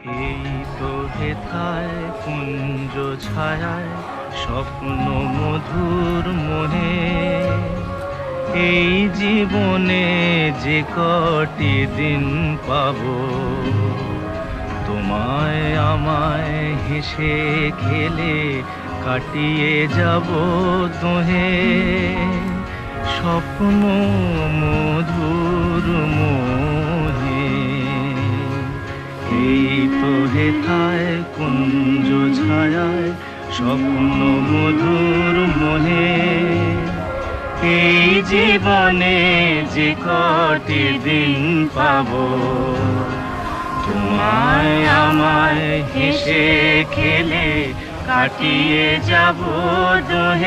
এই তো হেথায় কুঞ্জ স্বপ্ন মধুর মনে। এই জীবনে যে কটি দিন পাব, তোমায় আমায় হেসে খেলে কাটিয়ে যাব তোহে। স্বপ্ন মধুর মোহে এই হেথায় কুঞ্জ ছায়ায়, স্বপ্ন মধুর মোহে। এই জীবনে যে কটি দিন পাবো, তোমায় আমায় হেসে খেলে কাটিয়ে যাব দোহে